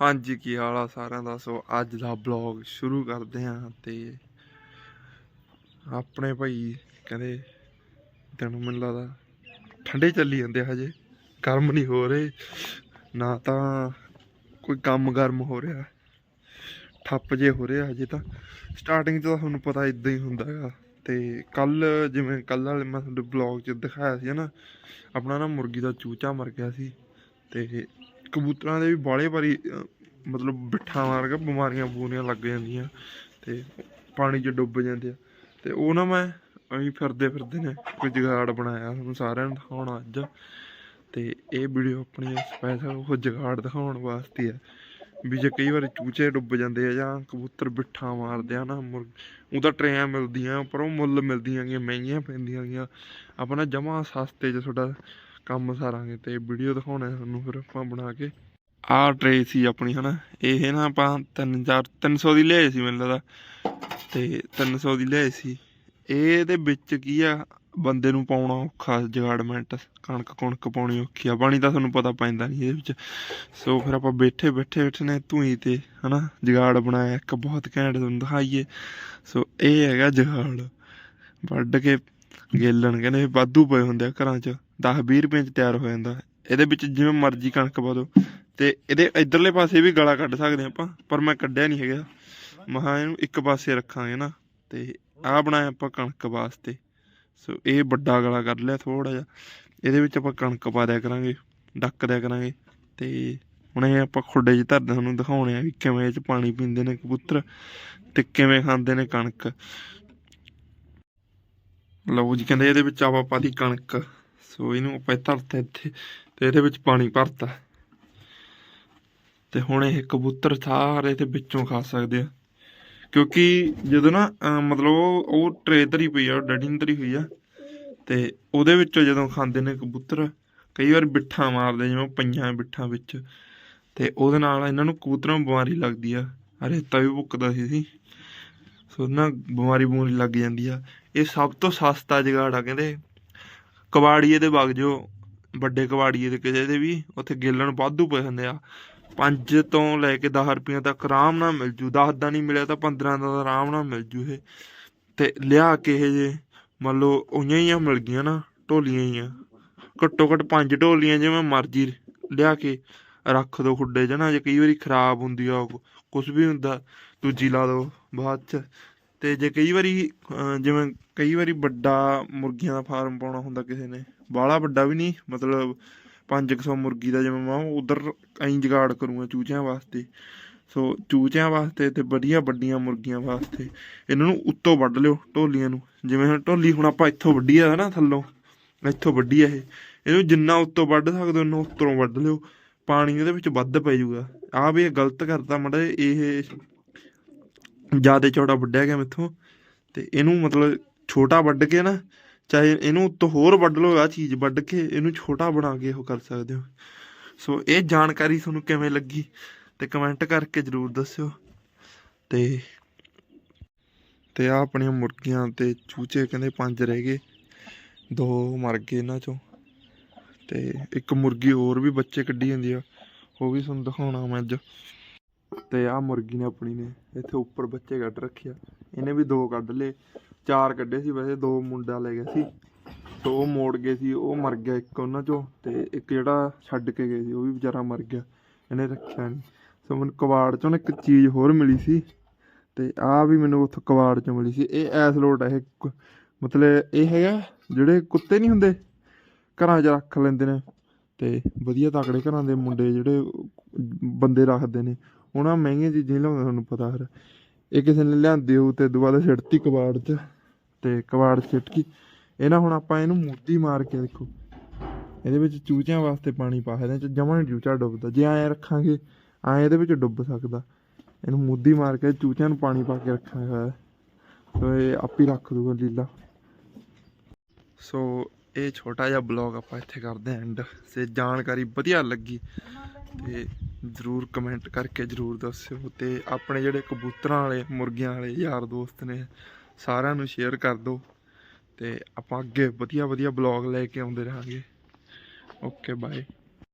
ਹਾਂਜੀ, ਕੀ ਹਾਲ ਆ ਸਾਰਿਆਂ ਦਾ? ਸੋ ਅੱਜ ਦਾ ਬਲੌਗ ਸ਼ੁਰੂ ਕਰਦੇ ਹਾਂ ਤੇ ਆਪਣੇ ਭਾਈ ਕਹਿੰਦੇ ਦਿਨ ਮੈਨੂੰ ਲੱਗਦਾ ਠੰਡੇ ਚੱਲੀ ਜਾਂਦੇ ਹਜੇ, ਗਰਮ ਨਹੀਂ ਹੋ ਰਹੇ, ਨਾ ਤਾਂ ਕੋਈ ਕੰਮ ਗਰਮ ਹੋ ਰਿਹਾ, ਠੱਪ ਜੇ ਹੋ ਰਿਹਾ ਹਜੇ ਤਾਂ। ਸਟਾਰਟਿੰਗ 'ਚ ਤਾਂ ਤੁਹਾਨੂੰ ਪਤਾ ਇਦਾਂ ਹੀ ਹੁੰਦਾ ਹੈਗਾ ਤੇ ਕੱਲ ਜਿਵੇਂ ਕੱਲ ਵਾਲੇ ਮੈਂ ਤੁਹਾਨੂੰ ਬਲੌਗ 'ਚ ਦਿਖਾਇਆ ਸੀ ਨਾ, ਆਪਣਾ ਨਾ ਮੁਰਗੀ ਦਾ ਚੂਚਾ ਮਰ ਗਿਆ ਸੀ ਤੇ ਕਬੂਤਰਾਂ ਦੇ ਵੀ ਬਾਲੇ ਵਾਰੀ ਮਤਲਬ ਬਿੱਠਾ ਮਾਰ ਕੇ ਬਿਮਾਰੀਆਂ ਬੂਰੀਆਂ ਲੱਗ ਜਾਂਦੀਆਂ ਤੇ ਪਾਣੀ 'ਚ ਡੁੱਬ ਜਾਂਦੇ ਆ। ਤੇ ਉਹ ਨਾ ਮੈਂ ਅਸੀਂ ਫਿਰਦੇ ਫਿਰਦੇ ਨੇ, ਕੋਈ ਜਗਾੜ ਬਣਾਇਆ ਤੁਹਾਨੂੰ ਸਾਰਿਆਂ ਨੂੰ ਦਿਖਾਉਣਾ ਅੱਜ। ਤੇ ਇਹ ਵੀਡੀਓ ਆਪਣੀ ਸਪੈਸ਼ਲ ਉਹ ਜੁਗਾੜ ਦਿਖਾਉਣ ਵਾਸਤੇ ਆ, ਵੀ ਜੇ ਕਈ ਵਾਰ ਚੂਚੇ ਡੁੱਬ ਜਾਂਦੇ ਆ ਜਾਂ ਕਬੂਤਰ ਬਿੱਠਾ ਮਾਰਦੇ ਆ ਨਾ, ਮੁਰ ਉਹ ਤਾਂ ਟਰੇਆਂ ਮਿਲਦੀਆਂ, ਪਰ ਉਹ ਮੁੱਲ ਮਿਲਦੀਆਂ ਗੀਆਂ, ਮਹਿੰਗੀਆਂ ਪੈਂਦੀਆਂ ਗੀਆਂ। ਆਪਣਾ ਜਮਾ ਸਸਤੇ 'ਚ ਤੁਹਾਡਾ ਕੰਮ ਸਾਰਾਂਗੇ ਤੇ ਵੀਡੀਓ ਦਿਖਾਉਣਾ ਤੁਹਾਨੂੰ ਫਿਰ ਆਪਾਂ ਬਣਾ ਕੇ। ਆਹ ਟਰੇ ਸੀ ਆਪਣੀ, ਹਨਾ? ਇਹ ਨਾ ਆਪਾਂ 3000 300 ਦੀ ਲਿਆਏ ਸੀ ਮੈਨੂੰ ਲੱਗਦਾ। ਤੇ 300 ਦੀ ਲਿਆਏ ਸੀ। ਇਹਦੇ ਵਿੱਚ ਕੀ ਆ? ਬੰਦੇ ਨੂੰ ਪਾਉਣਾ ਔਖਾ ਜਗਾੜਮੈਂਟ ਕਣਕ ਕੁਣਕ ਪਾਉਣੀ ਔਖੀ ਆ। ਪਾਣੀ ਤਾਂ ਤੁਹਾਨੂੰ ਪਤਾ ਪੈਂਦਾ ਨਹੀਂ ਇਹਦੇ ਵਿੱਚ। ਸੋ ਫਿਰ ਆਪਾਂ ਬੈਠੇ ਬੈਠੇ ਬੈਠੇ ਨੇ ਧੂਈ ਤੇ, ਹਨਾ? ਜਗਾੜ ਬਣਾਇਆ, ਇੱਕ ਬਹੁਤ ਘੈਂਟ ਤੁਹਾਨੂੰ ਦਿਖਾਈਏ। ਸੋ ਇਹ ਹੈਗਾ ਜਗਾੜ। ਵੱਢ ਕੇ ਗੇਲਣ, ਕਹਿੰਦੇ ਵਾਧੂ ਪਏ ਹੁੰਦੇ ਆ ਘਰਾਂ 'ਚ 10 20 ਰੁਪਏ 'ਚ ਤਿਆਰ ਹੋ ਜਾਂਦਾ। ਇਹਦੇ ਵਿੱਚ ਜਿਵੇਂ ਮਰਜ਼ੀ ਕਣਕ ਪਾ ਦਿਓ। ਤੇ ਇਹਦੇ ਇਧਰਲੇ ਪਾਸੇ ਵੀ ਗਲਾ ਕੱਢ ਸਕਦੇ ਆਪਾਂ, ਪਰ ਮੈਂ ਕੱਢਿਆ ਨਹੀਂ ਹੈਗਾ। ਮਹਾ ਇਹਨੂੰ ਇੱਕ ਪਾਸੇ ਰੱਖਾਂਗੇ ਨਾ, ਤੇ ਆਹ ਬਣਾਇਆ ਆਪਾਂ ਕਣਕ ਵਾਸਤੇ। ਸੋ ਇਹ ਵੱਡਾ ਗਲਾ ਕੱਢ ਲਿਆ ਥੋੜਾ ਜਿਹਾ। ਇਹਦੇ ਵਿੱਚ ਆਪਾਂ ਕਣਕ ਪਾ ਦਿਆ ਕਰਾਂਗੇ, ਡੱਕ ਦਿਆ ਕਰਾਂਗੇ। ਤੇ ਹੁਣ ਇਹ ਆਪਾਂ ਖੁੱਡੇ 'ਚ ਧਰਦੇ ਤੁਹਾਨੂੰ ਦਿਖਾਉਣੇ ਆ ਵੀ ਕਿਵੇਂ ਇਹ 'ਚ ਪਾਣੀ ਪੀਂਦੇ ਨੇ ਕਬੂਤਰ ਤੇ ਕਿਵੇਂ ਖਾਂਦੇ ਨੇ ਕਣਕ। ਲਓ ਜੀ, ਕਹਿੰਦੇ ਇਹਦੇ ਵਿੱਚ ਆਪਾਂ ਪਾਦੀ ਕਣਕ। ਸੋ ਇਹਨੂੰ ਆਪਾਂ ਧਰਤਾ ਇੱਥੇ ਤੇ ਇਹਦੇ ਵਿੱਚ ਪਾਣੀ ਭਰਤਾ। ਤੇ ਹੁਣ ਇਹ ਕਬੂਤਰ ਸਾਰੇ ਤੇ ਵਿੱਚੋਂ ਖਾ ਸਕਦੇ ਆ। ਕਿਉਂਕਿ ਜਦੋਂ ਨਾ ਮਤਲਬ ਉਹ ਟਰੇ ਧਰੀ ਪਈ ਆ ਡੈਡੀ ਧਰੀ ਹੋਈ ਆ, ਤੇ ਉਹਦੇ ਵਿੱਚੋਂ ਜਦੋਂ ਖਾਂਦੇ ਨੇ ਕਬੂਤਰ, ਕਈ ਵਾਰ ਬਿੱਠਾ ਮਾਰਦੇ, ਜਿਵੇਂ ਪਈਆਂ ਬਿੱਠਾਂ ਵਿੱਚ। ਤੇ ਉਹਦੇ ਨਾਲ ਇਹਨਾਂ ਨੂੰ ਕਬੂਤਰਾਂ ਨੂੰ ਬਿਮਾਰੀ ਲੱਗਦੀ ਆ। ਰੇਤਾ ਵੀ ਭੁੱਕਦਾ ਸੀ ਸੀ ਸੋ ਨਾ ਬਿਮਾਰੀ ਬੂਮਾਰੀ ਲੱਗ ਜਾਂਦੀ ਆ। ਇਹ ਸਭ ਤੋਂ ਸਸਤਾ ਜਗਾੜ ਆ ਕਹਿੰਦੇ। ਕਬਾੜੀਏ ਦੇ ਵਗ ਜੋ ਵੱਡੇ ਕਬਾੜੀਏ ਦੇ ਕਿਸੇ ਦੇ ਵੀ, ਉੱਥੇ ਗੇਲਣ ਵਾਧੂ ਪਏ ਹੁੰਦੇ ਆ। 5 ਤੋਂ ਲੈ ਕੇ 10 ਰੁਪਈਆ ਤੱਕ ਆਰਾਮ ਨਾਲ ਮਿਲ ਜੂ 10 ਦਾ ਨਹੀਂ ਮਿਲਿਆ ਤਾਂ 15 ਦਾ ਆਰਾਮ ਨਾਲ ਮਿਲ ਜੂ ਇਹ। ਤੇ ਲਿਆ ਕੇ ਇਹ ਜੇ, ਮੰਨ ਲਓ ਉਈਆਂ ਹੀ ਮਿਲ ਗਈਆਂ ਨਾ, ਢੋਲੀਆਂ ਹੀ ਆ। ਘੱਟੋ ਘੱਟ ਪੰਜ ਢੋਲੀਆਂ ਜਿਵੇਂ ਮਰਜ਼ੀ ਲਿਆ ਕੇ ਰੱਖ ਦੋ ਖੁੱਡੇ 'ਚ ਨਾ, ਜੇ ਕਈ ਵਾਰੀ ਖਰਾਬ ਹੁੰਦੀ ਆ ਕੁਝ ਵੀ ਹੁੰਦਾ, ਦੂਜੀ ਲਾ ਦੋ ਬਾਅਦ ਚ। ਤੇ ਜੇ ਕਈ ਵਾਰੀ ਜਿਵੇਂ ਕਈ ਵਾਰੀ ਵੱਡਾ ਮੁਰਗੀਆਂ ਦਾ ਫਾਰਮ ਪਾਉਣਾ ਹੁੰਦਾ ਕਿਸੇ ਨੇ, ਬਾਹਲਾ ਵੱਡਾ ਵੀ ਨਹੀਂ, ਮਤਲਬ 500 ਮੁਰਗੀ ਦਾ ਜਿਵੇਂ ਮੈਂ ਉਧਰ ਐਂ ਜਗਾੜ ਕਰੂੰਗਾ ਚੂਚਿਆਂ ਵਾਸਤੇ। ਸੋ ਚੂਚਿਆਂ ਵਾਸਤੇ ਤੇ ਵਧੀਆ ਵੱਡੀਆਂ ਮੁਰਗੀਆਂ ਵਾਸਤੇ, ਇਹਨਾਂ ਨੂੰ ਉੱਤੋਂ ਵੱਢ ਲਿਓ ਢੋਲੀਆਂ ਨੂੰ। ਜਿਵੇਂ ਹੁਣ ਢੋਲੀ ਹੁਣ ਆਪਾਂ ਇੱਥੋਂ ਵੱਢੀ ਆ ਨਾ ਥੱਲੋਂ, ਇੱਥੋਂ ਵੱਢੀ ਆ ਇਹ। ਇਹਨੂੰ ਜਿੰਨਾ ਉੱਤੋਂ ਵੱਢ ਸਕਦੇ ਹੋ ਉਹਨੂੰ ਉੱਤੋਂ ਵੱਢ ਲਿਓ, ਪਾਣੀ ਇਹਦੇ ਵਿੱਚ ਵੱਧ ਪੈ ਜਾਊਗਾ। ਆ ਵੀ ਇਹ ਗਲਤ ਕਰਤਾ ਮੜਾ ਇਹ ਜ਼ਿਆਦਾ ਚੌੜਾ ਵੱਢਿਆ ਗਿਆ ਮੈਥੋਂ। ਤੇ ਇਹਨੂੰ ਮਤਲਬ ਛੋਟਾ ਵੱਢ ਕੇ ਨਾ, ਚਾਹੇ ਇਹਨੂੰ ਉੱਤੋਂ ਹੋਰ ਵੱਢ ਲਓ ਆ ਚੀਜ਼ ਵੱਢ ਕੇ, ਇਹਨੂੰ ਛੋਟਾ ਬਣਾ ਕੇ ਉਹ ਕਰ ਸਕਦੇ ਹੋ। ਸੋ ਇਹ ਜਾਣਕਾਰੀ ਤੁਹਾਨੂੰ ਕਿਵੇਂ ਲੱਗੀ ਤੇ ਕਮੈਂਟ ਕਰਕੇ ਜਰੂਰ ਦੱਸਿਓ। ਤੇ ਤੇ ਆ ਆਪਣੀਆਂ ਮੁਰਗੀਆਂ ਤੇ ਚੂਚੇ ਕਹਿੰਦੇ ਪੰਜ ਰਹਿ ਗਏ। ਦੋ ਮਰ ਗਏ ਇਹਨਾਂ ਚੋਂ। ਤੇ ਇੱਕ ਮੁਰਗੀ ਹੋਰ ਵੀ ਬੱਚੇ ਕੱਢੀ ਜਾਂਦੀ ਆ, ਉਹ ਵੀ ਤੁਹਾਨੂੰ ਦਿਖਾਉਣਾ ਮੈਂ ਅੱਜ। ਤੇ ਆ ਮੁਰਗੀ ਨੇ ਆਪਣੀ ਨੇ, ਇੱਥੇ ਉੱਪਰ ਬੱਚੇ ਕੱਢ ਰੱਖਿਆ ਇਹਨੇ ਵੀ ਦੋ ਕੱਢ ਲਏ। ਚਾਰ ਕੱਢੇ ਸੀ, ਵੈਸੇ ਦੋ ਮੁੰਡਾ ਲੈ ਗਿਆ ਸੀ। ਸੋ ਉਹ ਮੋੜ ਗਏ ਸੀ, ਉਹ ਮਰ ਗਿਆ ਇੱਕ ਉਹਨਾਂ ਚੋਂ। ਤੇ ਇੱਕ ਜਿਹੜਾ ਛੱਡ ਕੇ ਗਏ ਸੀ, ਉਹ ਵੀ ਵਿਚਾਰਾ ਮਰ ਗਿਆ। ਇਹਨੇ ਰੱਖਿਆ ਨਹੀਂ ਸੋ ਮੈਨੂੰ ਕਵਾੜ ਚੋਂ ਇੱਕ ਚੀਜ਼ ਹੋਰ ਮਿਲੀ ਸੀ। ਤੇ ਆ ਵੀ ਮੈਨੂੰ ਉੱਥੋਂ ਕਵਾੜ ਚੋਂ ਮਿਲੀ ਸੀ। ਇਹ ਐਸ ਲੋਟ ਹੈ ਇਹ ਮਤਲਬ ਇਹ ਹੈਗਾ, ਜਿਹੜੇ ਕੁੱਤੇ ਨਹੀਂ ਹੁੰਦੇ, ਘਰਾਂ 'ਚ ਰੱਖ ਲੈਂਦੇ ਨੇ। ਤੇ ਵਧੀਆ ਤਕੜੇ ਘਰਾਂ ਦੇ ਮੁੰਡੇ ਜਿਹੜੇ ਬੰਦੇ ਰੱਖਦੇ ਨੇ ਉਹਨਾਂ ਮਹਿੰਗੀਆਂ ਚੀਜ਼ਾਂ ਹੀ ਲਿਆਉਂਦੇ ਤੁਹਾਨੂੰ ਪਤਾ ਫਿਰ ਇਹ ਕਿਸੇ ਨੇ ਲਿਆਂਦੀ ਹੋਊ ਤੇ ਦੁਬਾਰਾ ਸਿੱਟਤੀ ਕਬਾੜ 'ਚ, ਤੇ ਕਬਾੜ 'ਚ ਇਹ ਨਾ ਹੁਣ ਆਪਾਂ ਇਹਨੂੰ ਮੂਤੀ ਮਾਰ ਕੇ ਦੇਖੋ। ਇਹਦੇ ਵਿੱਚ ਚੂਚਿਆਂ ਵਾਸਤੇ ਪਾਣੀ ਪਾ ਸਕਦੇ ਚ ਜਮਾਂ ਨਹੀਂ ਚੂਚਾ ਡੁੱਬਦਾ। ਜੇ ਐਂ ਰੱਖਾਂਗੇ, ਐਂ ਇਹਦੇ ਵਿੱਚ ਡੁੱਬ ਸਕਦਾ। ਇਹਨੂੰ ਮੋਦੀ ਮਾਰ ਕੇ ਚੂਚਿਆਂ ਨੂੰ ਪਾਣੀ ਪਾ ਕੇ ਰੱਖਾਂਗਾ। ਸੋ ਇਹ ਆਪ ਰੱਖ ਦੂਗਾ ਲੀਲਾ। ਸੋ ਇਹ ਛੋਟਾ ਜਿਹਾ ਬਲੌਗ ਆਪਾਂ ਇੱਥੇ ਕਰਦੇ ਆਂ ਐਂਡ ਸੇ ਜਾਣਕਾਰੀ ਵਧੀਆ ਲੱਗੀ ਤੇ ਜਰੂਰ ਕਮੈਂਟ ਕਰਕੇ ਜਰੂਰ ਦੱਸਿਓ ਤੇ ਆਪਣੇ ਜਿਹੜੇ ਕਬੂਤਰਾਂ ਵਾਲੇ, ਮੁਰਗੀਆਂ ਵਾਲੇ ਯਾਰ ਦੋਸਤ ਨੇ, ਸਾਰਿਆਂ ਨੂੰ ਸ਼ੇਅਰ ਕਰ ਦਿਓ ਤੇ ਆਪਾਂ ਅੱਗੇ ਵਧੀਆ ਵਧੀਆ ਬਲੌਗ ਲੈ ਕੇ ਆਉਂਦੇ ਰਹਾਂਗੇ। Okay bye